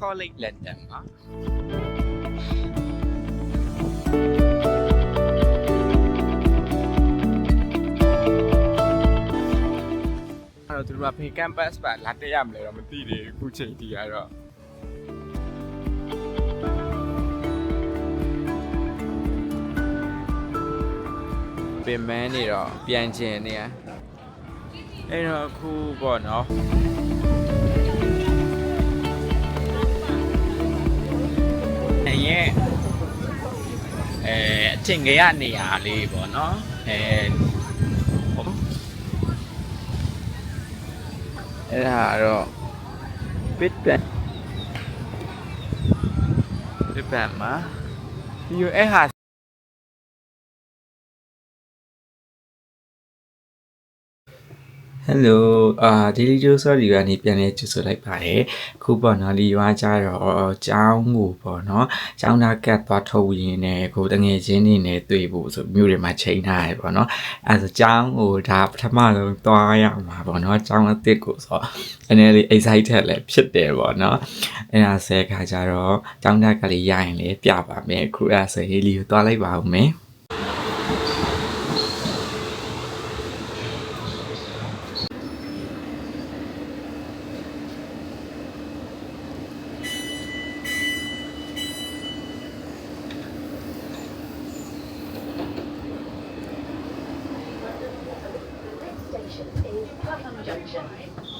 College London ပါအဲ့တော့သူတို့ကဖေ campus ပါလာတက်ရမလဲတော့မသိသေးဘူးအခုချိန်ထိကတော့ပင်မန်းနေတော့ပြန်ကျင်နေရအဲ့တော့အခုပေါ့နော် ရဲ့အဲအထင်ကြီးရနေရာလေးပေါ့နော်အဲဟုတ်အဲ့ဒါတော့ bit ban bit ban မှာဒီအဲ့ဟာ ဟယ်လိုအာ daily dose ဆော်ဒီကနေပြန်လဲကြိုဆိုလိုက်ပါတယ်ခုပေါ့နော်ဒီရွာကြတော့ကျောင်းကိုပေါ့နော်ကျောင်းသားကတ်သွားထုတ်ရင်းနဲ့ကိုတငယ်ချင်းနေနဲ့တွေ့ဖို့ဆိုမြို့တွေမှာချိန်ထားရပေါ့နော်အဲဆိုကျောင်းကိုဒါပထမဆုံးသွားရမှာပေါ့နော်ကျောင်းအသစ်ကိုဆိုအနေလေး excited လည်းဖြစ်တယ်ပေါ့နော်အဲဒါဆဲခါကြတော့ကျောင်းသားကလေးရရင်လည်းပြပါမယ်ခုအဲဆိုဟေးလီကိုသွားလိုက်ပါဦးမယ် station is Clapham Junction.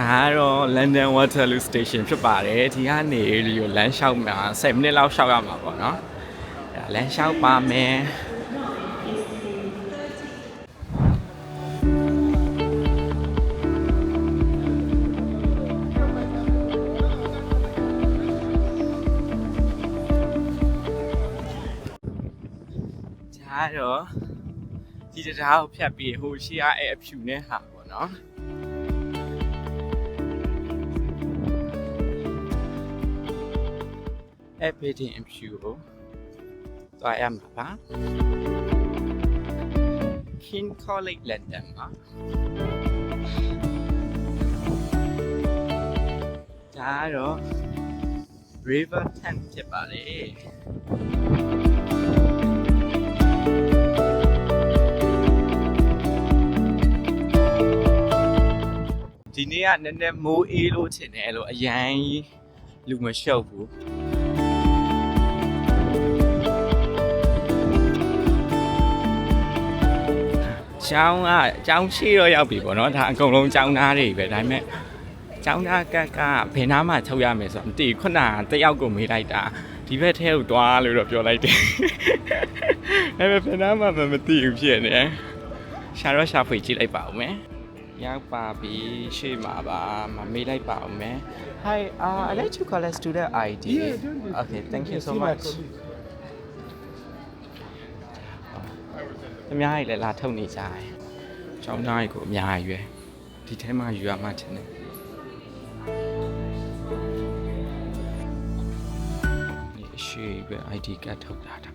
ဒါကတော့ London Waterloo Station ဖြစ်ပါတယ်ဒီကနေဒီကိုလမ်းလျှောက်မှာ10မိနစ်လောက်လျှောက်ရမှာပေါ့နော်အဲဒါလမ်းလျှောက်ပါမယ်ဒါကတော့ဒီတရားကိုဖြတ်ပြီးဟိုရှိရအဲ့အဖြူနဲ့ဟာပေါ့နော် everything in pure သွားရမှာပါ King College London ပါဒါကတော့ River Thames ဖြစ်ပါလေဒီနေ့ကနည်းနည်းမိုးအေးလို့ထင်တယ်လို့အရန်ကြီးလူမရှုပ်ဘူး ကျောင်းကကျောင်းရှိတော့ရောက်ပြီပေါ့နော်ဒါအကုန်လုံးကျောင်းသားတွေပဲဒါပေမဲ့ကျောင်းသားကက်ကဘယ်နားမှထုတ်ရမယ်ဆိုတော့မသိဘူးခုနကတယောက်ကိုမေးလိုက်တာဒီဘက်ထဲကိုသွားလို့တော့ပြောလိုက်တယ်အဲ့ဘယ်နားမှမမသိဘူးဖြစ်နေရှာတော့ရှာဖွေကြည့်လိုက်ပါဦးမယ်ရောက်ပါပြီရှေ့မှာပါမမေးလိုက်ပါဦးမယ် Hi uh I like to call a student ID Okay thank you so much အများကြီးလည်းလာထုတ်နေကြတယ်။ကျောင်းသားကြီးကိုအများကြီးပဲ။ဒီထဲမှာယူရမှထင်တယ်။ဒီအရှိပဲ ID ကတ်ထုတ်တာတာ။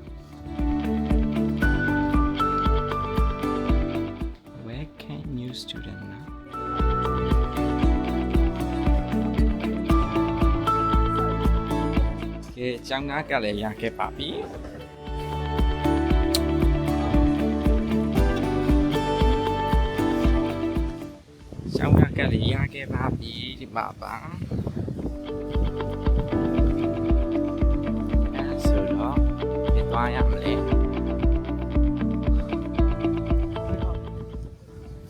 Where can new student now? ကဲကျောင်းသားကလည်းရခဲ့ပါပြီ။ ကျောင်းကကလေးရခဲ့ပါပြီဒီမှာပါအဲဆိုတော့ဒီသွားရမလဲ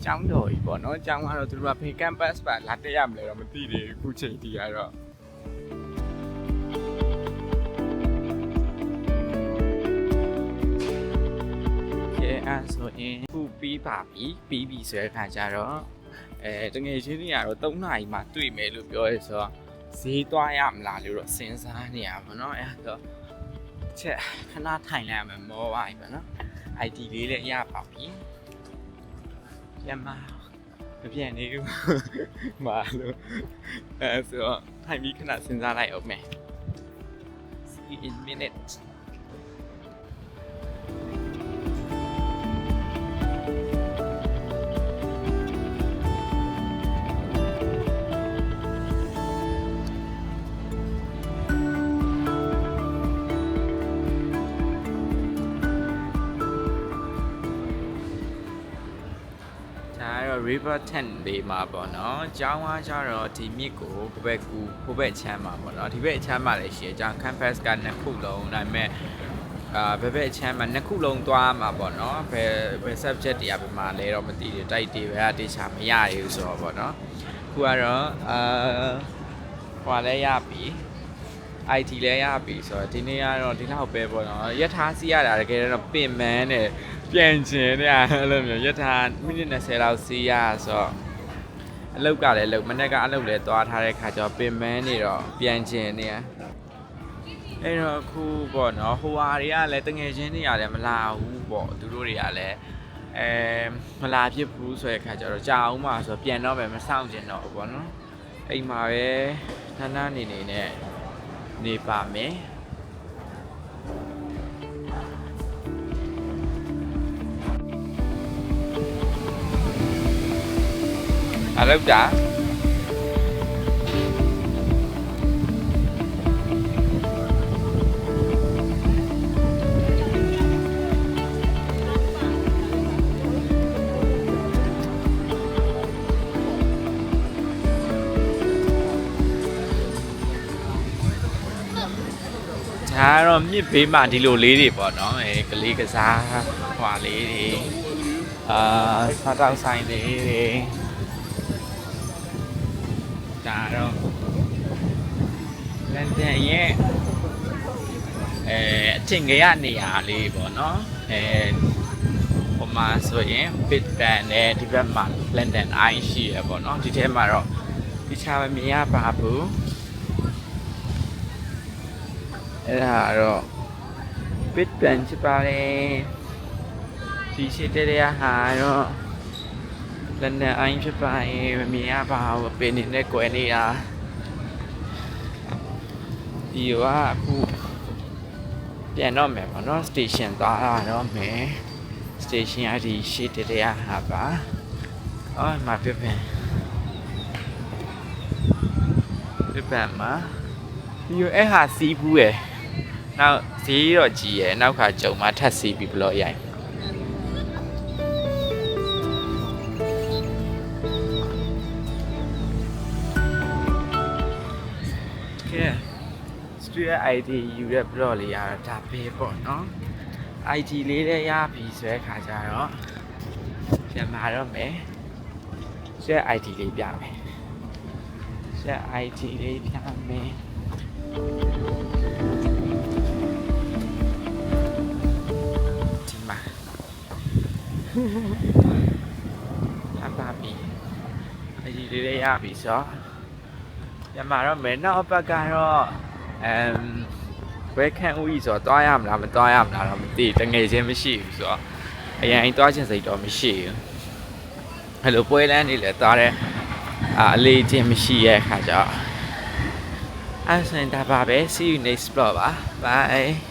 ကျောင်းတော်ကြီးပေါ့နော်ကျောင်းကတော့သူတို့ကဖေ campus ပါလာတက်ရမလဲတော့မသိသေးဘူးအခုချိန်ထိကတော့ကဲအဲ့ဆိုရင်ခုပြီးပါပြီပြီးပြီဆိုတဲ့ခါကျတော့ အဲတငယ်ချင်းတွေကတော့3နာရီမှတွေ့မယ်လို့ပြောရဲဆိုတော့ဈေးသွားရမလားလို့တော့စဉ်းစားနေရပါတော့အဲ့တော့ချက်ခဏထိုင်လိုက်ရမယ်မောပါပြီပေါ့နော် ID လေးလည်းရပါပြီပြန်မမပြန်နေဘူးမာလို့အဲဆိုတော့ထိုင်ပြီးခဏစဉ်းစားလိုက်အောင်မယ် see in minutes river tent လေးမှာပေါ့နော်။ကျောင်းကားကျတော့ဒီမြစ်ကိုဟိုဘက်ကူဟိုဘက်ချမ်းမှာပေါ့နော်။ဒီဘက်ချမ်းမှာလည်းရှိတယ်။ကျောင်း campus ကနှစ်ခုလုံးဒါပေမဲ့အာဘယ်ဘက်ချမ်းမှာနှစ်ခုလုံးသွားမှာပေါ့နော်။ဘယ်ဘယ် subject တွေကဘယ်မှာလဲတော့မသိဘူး။တိုက်တွေပဲအတေချာမရရဘူးဆိုတော့ပေါ့နော်။ခုကတော့အာဟွာလဲရပြီ။ IT လဲရပြီဆိုတော့ဒီနေ့ကတော့ဒီလောက်ပဲပေါ့နော်။ရက်ထားစီးရတာတကယ်တော့ပင်မန်းနဲ့ ပြန်ကျင်တဲ့အဲ့လိုမျိုးရက်ထားမိနစ်20လောက်စီးရဆိုတော့အလုတ်ကလည်းလုတ်မနေ့ကအလုတ်လည်းသွားထားတဲ့ခါကျတော့ပင်မန်းနေတော့ပြန်ကျင်နေရအဲ့တော့အခုပေါ့နော်ဟိုဟာတွေကလည်းတငယ်ချင်းတွေကလည်းမလာဘူးပေါ့သူတို့တွေကလည်းအဲမလာဖြစ်ဘူးဆိုတဲ့ခါကျတော့ကြာအောင်မှဆိုတော့ပြန်တော့ပဲမဆောင်ကျင်တော့ဘူးပေါ့နော်အိမ်မှာပဲနားနားနေနေနဲ့နေပါမယ် အလုတ်တာဒါကတော့မြစ်ဘေးမှာဒီလိုလေးတွေပေါ့နော်အဲကလေးကစားဟွာလေးတွေအာစားတောက်ဆိုင်လေးတွေ ဒါတော့လန်ဒန်ရဲ့အဲအထင်ကြီးရနေရာလေးပေါ့နော်အဲဟိုမှာဆိုရင် Big Bang နဲ့ဒီဘက်မှာ London Eye ရှိရပေါ့နော်ဒီထဲမှာတော့ဒီချာမမြင်ရပါဘူးအဲ့ဒါတော့ bit plan ဖြစ်ပါလေဒီရှိတဲ့ရဟာတော့ လည်းနဲ့အိုင်းဖြစ်ပါရဲ့မမြင်ရပါဘူးပင်နေတဲ့ကွယ်နေတာဒီကအခုပြန်တော့မယ်ပေါ့နော် station သွားတာတော့မယ် station အဒီရှိတဲ့ရဟာပါအော်မပြပင်ပြပင်မှာဒီအဲ့ဟာစီးဘူးရယ်နောက်ဈေးတော့ကြီးရယ်နောက်ခါကြုံမှထပ်စီးပြီးဘလော့ရိုင်ကဲ Studio ID ယူတဲ့ blog လေးရတော့ဒါပဲပေါ့နော် ID လေးလည်းရပြီဆိုတဲ့ခါကျတော့ပြန်มาတော့မယ် share ID လေးပြမယ် share ID လေးပြမယ်ဒီမှာအပါပြီအကြီးလေးလေးရပြီဆိုညမှာတော့မဲနောက်ဘက်ကတော့ အမ်ဘယ်ခံဦးကြီးဆိုတော့တွားရမလားမတွားရမလားတော့မသိတငယ်ချင်းမရှိဘူးဆိုတော့အရင်တွားချင်စိတ်တော့မရှိဘူးအဲ့လိုပွဲလန်းနေလဲတွားတဲ့အာအလေးချင်းမရှိရဲ့အခါကျတော့အဲ့ဆိုရင်ဒါပါပဲ see you next vlog ပါ bye